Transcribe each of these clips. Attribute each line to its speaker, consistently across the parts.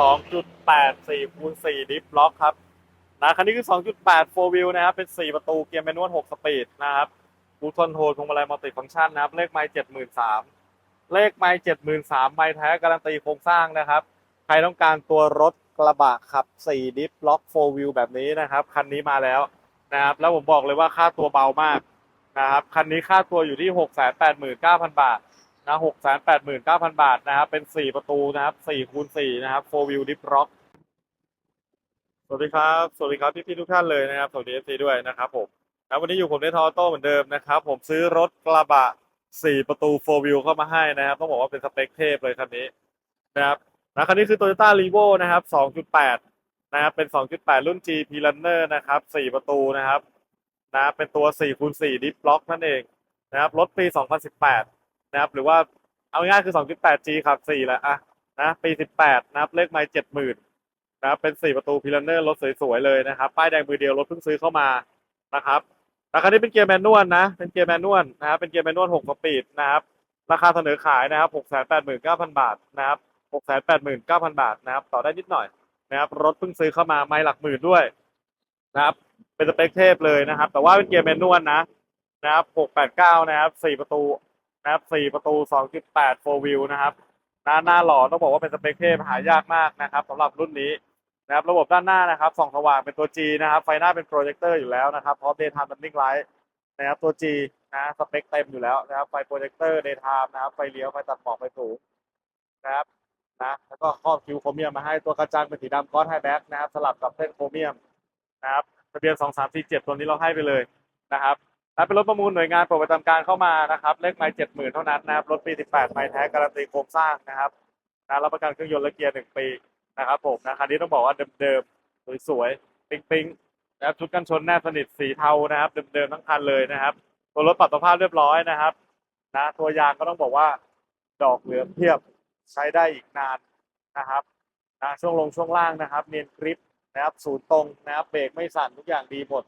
Speaker 1: 2.8 4คูณ4ดิฟล็อกครับนะคันนี้คือ 2.8 4 wheel นะครับ เป็น 4 ประตูเกียร์แมนนวล 6 สปีดนะครับบูทอนโทรพวงมาลัยมัลติฟังก์ชันนะครับ เลขไมล์73,000 เลขไมล์73,000 ไมล์แท้การันตีโครงสร้างนะครับ ใครต้องการตัวรถกระบะขับ 4 ดิฟล็อก4 wheel แบบนี้นะครับ คันนี้มาแล้วนะครับ แล้วผมบอกเลยว่าค่าตัวเบามากนะครับ คันนี้ค่าตัวอยู่ที่ 689,000 บาท นะหกแสนแปดหมื่นเก้าพันบาทนะครับ เป็นสี่ประตูนะครับสี่คูณสี่นะครับโฟวิวดิฟร็อกสวัสดีครับ สวัสดีครับพี่พี่ๆทุกท่านเลยนะครับ สวัสดีเอฟซีด้วยนะครับผมนะวันนี้อยู่ผมในทอโต้เหมือนเดิมนะครับ ผมซื้อรถกระบะสี่ประตูโฟวิวเข้ามาให้นะครับ ต้องบอกว่าเป็นสเปคเทพเลยคันนี้นะครับนะคันนี้คือ Toyota r e v o นะครับสองจุดแปดนะครับเป็นสองจุดแปดรุ่น GP Runner นะครับสี่ประตูนะครับนะเป็นตัวสี่คูณสี่ดิฟล็อกนั่นเองนะครับ รถปีสองพั นะครับหรือว่าเอาง่ายคือ 2.8G ครับ4แหละอะนะปี 18 นะครับเลขไมล์70,000นะครับเป็น 4 ประตูพิลเนอร์รถสวยๆเลยนะครับป้ายแดงมือเดียวรถเพิ่งซื้อเข้ามานะครับราคานี้เป็นเกียร์แมนนวลนะเป็นเกียร์แมนนวลนะครับเป็นเกียร์แมนนวล6สปีดนะครับราคาเสนอขายนะครับ689,000 บาทนะครับ689,000 บาทนะครับต่อได้นิดหน่อยนะครับรถเพิ่งซื้อเข้ามาไม่หลักหมื่นด้วยนะครับเป็นสเปคเทพเลยนะครับ แต่ว่าเป็นเกียร์แมนนวลนะนะครับ689นะครับ4ประตู นะครับสี่ประตู 2.8 4 wheel นะครับหน้าหน้าหล่อต้องบอกว่าเป็นสเปคเทพหายากมากนะครับสำหรับรุ่นนี้นะครับระบบด้านหน้านะครับส่องสว่างเป็นตัว G นะครับไฟหน้าเป็นโปรเจคเตอร์อยู่แล้วนะครับพร้อม daytime running light นะครับตัว G นะสเปคเต็มอยู่แล้วนะครับไฟโปรเจคเตอร์ daytime นะครับไฟเลี้ยวไฟตัดหมอกไฟสูงนะครับนะแล้วก็ครอบคิวโครเมียมมาให้ตัวกระจังเป็นสีดำก้อนไฮแบ็กนะครับสลับกับเส้นโครเมียมนะครับทะเบียน 2347 ตัวนี้เราให้ไปเลยนะครับ ถ้าเป็นรถประมูลหน่วยงานปรดประจำการเข้ามานะครับ เลขไมล์เจ็ดหมื่นเท่านั้นนะครับ รถปี18ไมล์แท้การันตีโครงสร้างนะครับนะรับประกันเครื่องยนต์และเกียร์หนึ่งปีนะครับผมนะคันนี้ต้องบอกว่าเดิมๆสวยๆปิ๊งๆนะครับชุดกันชนแนบสนิทสีเทานะครับเดิมๆทั้งคันเลยนะครับ ตัวรถปรับสภาพเรียบร้อยนะครับนะตัวยางก็ต้องบอกว่าดอกเหลือเพียบใช้ได้อีกนานนะครับนะช่วงลงช่วงล่างนะครับ เนียนกริปนะครับศูนย์ตรงนะครับเบรกไม่สั่นทุกอย่างดีหมด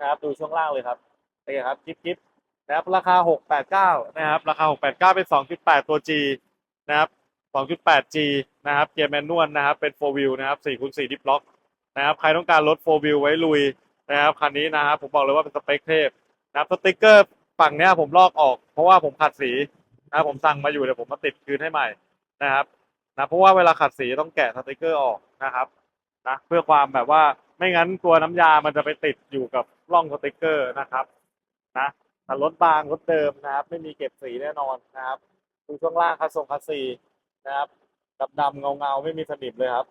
Speaker 1: นะครับดูช่วงล่างเลยครับ นี่ครับกิ๊บกิ๊บนะครับราคา 689 นะครับ ราคา 689 เป็น 2.8 ตัว G นะครับ 2.8G นะครับ เกียร์แมนนวลนะครับ เป็น 4 wheel นะครับ4คูณ4ดิฟล็อก นะครับ ใครต้องการรถ4 wheel ไว้ลุยนะครับ คันนี้นะครับ ผมบอกเลยว่าเป็นสเปคเทพนะครับ สติกเกอร์ฝั่งเนี้ยผมลอกออก เพราะว่าผมขัดสีนะผมสั่งมาอยู่เดี๋ยวผมมาติดคืนให้ใหม่นะครับนะเพราะว่าเวลาขัดสีต้องแกะสติกเกอร์ออกนะครับนะเพื่อความแบบว่าไม่งั้นตัวน้ำยามันจะไปติดอยู่กับร่องสติกเกอร์นะครับ นะแต่รถบางรถเดิมนะครับ ไม่มีเก็บสีแน่นอนนะครับดูช่วงล่างคัสทรงคัสซีนะครับดำดำเงาเงาไม่มีสนิมเลยครับ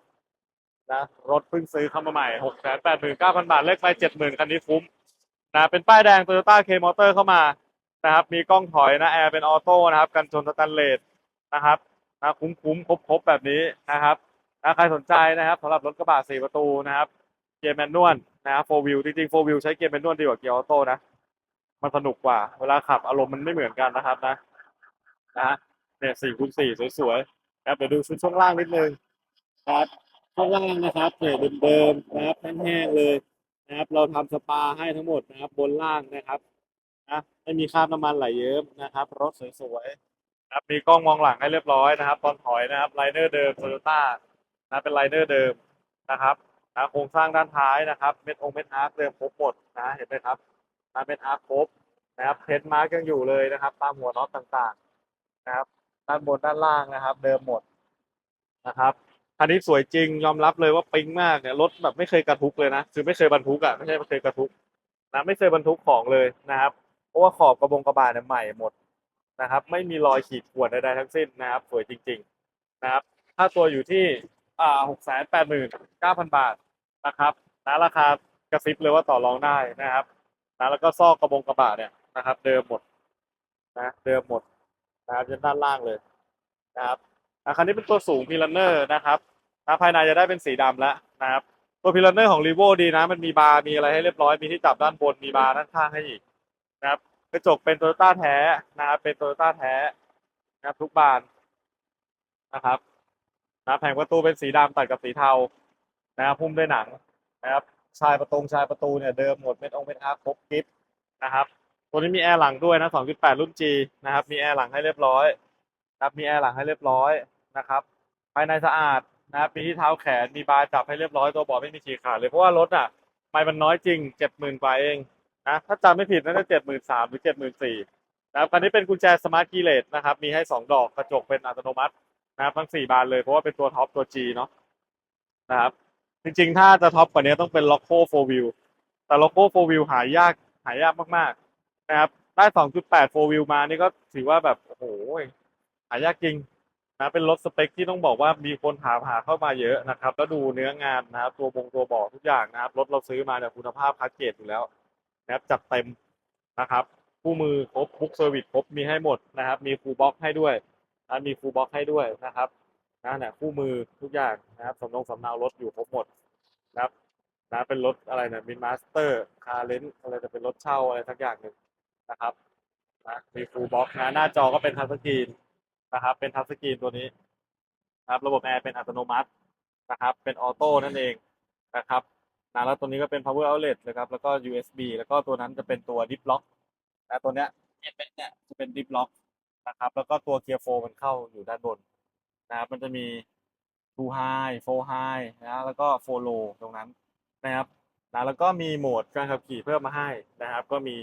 Speaker 1: นะรถเพิ่งซื้อเข้ามาใหม่หกแสนแปดหมื่นเก้าพันบาทเลขไปเจ็ดหมื่นคันนี้คุ้มนะเป็นป้ายแดงโตโยต้าเคมอเตอร์เข้ามานะครับ มีกล้องถอยนะแอร์เป็นออโต้นะครับ กันชนสแตนเลสนะครับนะคุ้มคุ้มครบครบแบบนี้นะครับนะใครสนใจนะครับสำหรับรถกระบะสี่ประตูนะครับ เกียร์แมนนวลนะครับโฟวิวจริงๆโฟวิวใช้เกียร์แมนนวลดีกว่าเกียร์ออโต้นะ มันสนุกกว่า เวลาขับอารมณ์มันไม่เหมือนกันนะครับนะนะเนี่ยสี่คูณสี่สวยๆนะครับเดี๋ยวดูชุดช่วงล่างนิดนึงครับช่วงล่างนะครับเนี่ยเดิมๆนะครับแห้งๆเลยนะครับ เราทำสปาให้ทั้งหมดนะครับ บนล่างนะครับนะไม่มีคราบน้ำมันไหลเยิ้มนะครับ รถสวยๆนะครับมีกล้องมองหลังให้เรียบร้อยนะครับ ตอนถอยนะครับไลเนอร์เดิมโตโยต้านะเป็นไลเนอร์เดิมนะครับนะโครงสร้างด้านท้ายนะครับ เม็ดองเม็ดอาร์คเดิมครบหมดนะเห็นไหมครับ มาเป็นอาร์ครบนะครับเพนมาร์กยังอยู่เลยนะครับตามหัวน็อตต่างๆนะครับ ด้านบนด้านล่างนะครับ เดิมหมดนะครับคันนี้สวยจริงยอมรับเลยว่าปิ๊งมากเนี่ยรถแบบไม่เคยกระทุกเลยนะคือไม่เคยบรรทุกอะไม่ใช่ไม่เคยกระทุกนะไม่เคยบรรทุกของเลยนะครับ เพราะว่าขอบกระบงกระบาเนี่ยใหม่หมดนะครับ ไม่มีรอยขีดข่วนใดๆทั้งสิ้นนะครับ สวยจริง ๆนะครับค่าตัวอยู่ที่อ่าหกแสนแปดหมื่นเก้าพันบาทนะครับนะราคากระซิบเลยว่าต่อรองได้นะครับ นะแล้วก็ซอกกระบงกระบะเนี่ยนะครับ เดิมหมดนะเดิมหมดนะครับจนด้านล่างเลยนะครับอะคันนี้เป็นตัวสูงพิลันเนอร์นะครับนะภายในจะได้เป็นสีดำแล้วนะครับ ตัวพิลันเนอร์ของรีโวดีนะ มันมีบาร์มีอะไรให้เรียบร้อยมีที่จับด้านบนมีบาร์ด้านข้างให้อีกนะครับกระจกเป็นโตโยต้าแท้นะครับเป็นโตโยต้าแท้นะครับทุกบานนะครับนะแผงประตูเป็นสีดำตัดกับสีเทานะครับหุ้มด้วยหนังนะครับ ชายประตูชายประตูเนี่ยเดิมหมดเม็ดองเม็ดอาร์ครบกิฟนะครับตัวนี้มีแอร์หลังด้วยนะ 2.8 รุ่น G นะครับ มีแอร์หลังให้เรียบร้อยนะครับมีแอร์หลังให้เรียบร้อยนะครับ ภายในสะอาดนะครับมีที่เท้าแขน มีบาร์จับให้เรียบร้อย ตัวเบาะไม่มีฉีกขาดเลย เพราะว่ารถอะ ไม่มันน้อยจริงเจ็ดหมื่นกว่าเองนะ ถ้าจำไม่ผิดน่าจะเจ็ดหมื่นสามหรือเจ็ดหมื่นสี่นะครับคันนี้เป็นกุญแจสมาร์ทคีเลสนะครับ มีให้สองดอก กระจกเป็นอัตโนมัตินะครับทั้งสี่บานเลย เพราะว่าเป็นตัวท็อปตัว G เนาะนะครับ จริงๆ ถ้าจะท็อปกว่านี้ต้องเป็นล็อกโคโฟวิวแต่ล็อกโคโฟวิวหายากหายากมากๆ นะครับ ได้สองจุดแปดโฟวิวมานี่ก็ถือว่าแบบโอ้โหหายากจริงนะเป็นรถสเปคที่ต้องบอกว่ามีคนถามหาเข้ามาเยอะนะครับ แล้วดูเนื้องานนะครับตัวบงตัวบอกทุกอย่างนะครับ รถเราซื้อมาเนี่ยคุณภาพคัดเกรดอยู่แล้วนะครับจัดเต็มนะครับคู่มือครบบุ๊กเซอร์วิสครบมีให้หมดนะครับ มีฟูลบ็อกให้ด้วยนะมีฟูลบ็อกให้ด้วยนะครับ นะเนี่ยคู่มือทุกอย่างนะครับสำนงสำเนารถอยู่ครบหมดนะครับนะเป็นรถอะไรเนี่ยมินมาสเตอร์คาร์เลนอะไรจะเป็นรถเช่าอะไรสักอย่างหนึ่งนะครับนะมีฟูลบ็อกนะหน้าจอก็เป็นทัชสกรีนนะครับ เป็นทัชสกรีนตัวนี้นะครับ ระบบแอร์เป็นอัตโนมัตินะครับ เป็นออโต้นั่นเองนะครับนะแล้วตัวนี้ก็เป็น power outlet นะครับ แล้วก็ USB แล้วก็ตัวนั้นจะเป็นตัว dip lock นะตัวเนี้ยเนี่ยเป็นเนี่ยจะเป็น dip lock นะครับ แล้วก็ตัวเกียร์โฟมันเข้าอยู่ด้านบน นะครับ มันจะมี two high four high นะแล้วก็ four low ตรงนั้นนะครับนะแล้วก็มีโหมดการขับขี่เพิ่มมาให้นะครับ ก็มี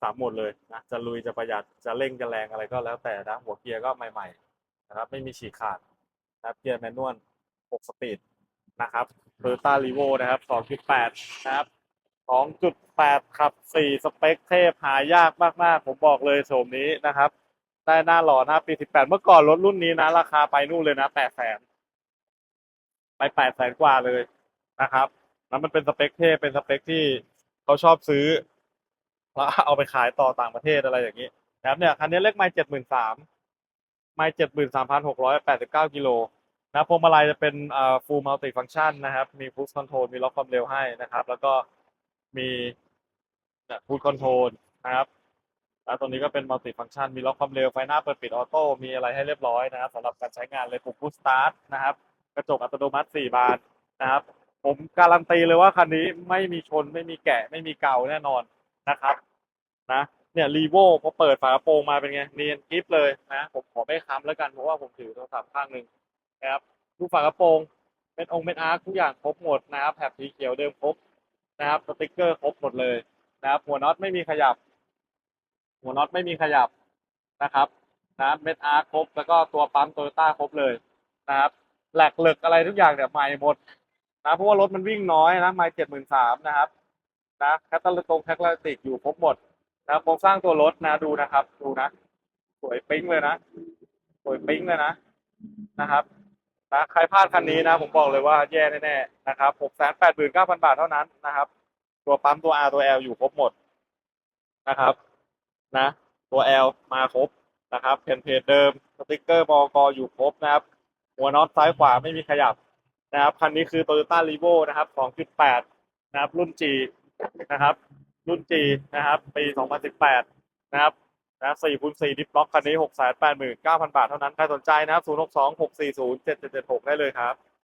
Speaker 1: สามโหมดเลยนะจะลุยจะประหยัดจะเร่งจะแรงอะไรก็แล้วแต่นะหัวเกียร์ก็ใหม่ ๆ นะครับ ไม่มีฉีกขาดนะครับเกียร์แมนนวล6สปีดนะครับโตโยต้ารีโวนะครับ2.8นะครับ2.8ขับ 4 สเปคเทพหายากมากๆ ผมบอกเลยโฉมนี้นะครับ ได้หน้าหล่อหน้าปี18เมื่อก่อนรถรุ่นนี้นะ ราคาไปนู่นเลยนะ8แสนไป8แสนกว่าเลยนะครับ แล้วมันเป็นสเปคเทพเป็นสเปคที่เขาชอบซื้อแล้วเอาไปขายต่อต่างประเทศอะไรอย่างนี้นะครับเนี่ยคันนี้เลขไมล์เจ็ดหมื่นสามไมล์เจ็ดหมื่นสามพันหกร้อยแปดสิบเก้ากิโลนะพวงมาลัยจะเป็นอ่า full multi function นะครับ มี cruise control มีล็อกความเร็วให้นะครับ แล้วก็มีเนี่ย cruise control นะครับ แล้วตัวนี้ก็เป็น multi function มีล็อกความเร็วไฟหน้าเปิดปิดออโต้มีอะไรให้เรียบร้อยนะครับสำหรับการใช้งานเลยปุ่ม push start นะครับกระจกอัตโนมัติสี่บานนะครับ ผมการันตีเลยว่าคันนี้ไม่มีชนไม่มีแกะไม่มีเก่าแน่นอนนะครับนะเนี่ยรีโวพอเปิดฝากระโปรงมาเป็นไงเนียนกริฟเลยนะผมขอไม่ค้ำแล้วกันเพราะว่าผมถือโทรศัพท์ข้างหนึ่งนะครับดูฝากระโปรงเป็นองค์เป็นอาร์ทุกอย่างครบหมดนะครับแถบสีเขียวเดิมครบนะครับสติกเกอร์ครบหมดเลยนะครับหัวน็อตไม่มีขยับ หัวน็อตไม่มีขยับนะครับนะเม็ดอาร์ครบ แล้วก็ตัวปั๊มโตโยต้าครบเลยนะครับแหลกเหลึกอะไรทุกอย่างเนี่ยใหม่หมดนะเพราะว่ารถมันวิ่งน้อยนะไม่เจ็ดหมื่นสามนะครับนะแคตตาล็อกแคตตาลิติกอยู่ครบหมดนะโครงสร้างตัวรถนะดูนะครับ ดูนะ สวยปิ๊งเลยนะ สวยปิ๊งเลยนะนะครับนะใครพลาดคันนี้นะ ผมบอกเลยว่าแย่แน่ๆนะครับหกแสนแปดหมื่นเก้าพันบาทเท่านั้นนะครับ ตัวปั๊มตัว R ตัว L อยู่ครบหมดนะครับ นะ ตัว L มาครบนะครับเพนเพจเดิมสติกเกอร์บอกอยู่ครบนะครับ หัวน็อตซ้ายขวาไม่มีขยับนะครับคันนี้คือ Toyota r e v o นะครับ 2.8 นะครับ รุ่น G นะครับ รุ่น G นะครับ ปี 2018 นะครับนะ4คูณ4ดิฟล็อกคันนี้ 689,000 บาทเท่านั้น ใครสนใจนะครับ 062 640 7776 ได้เลยครับ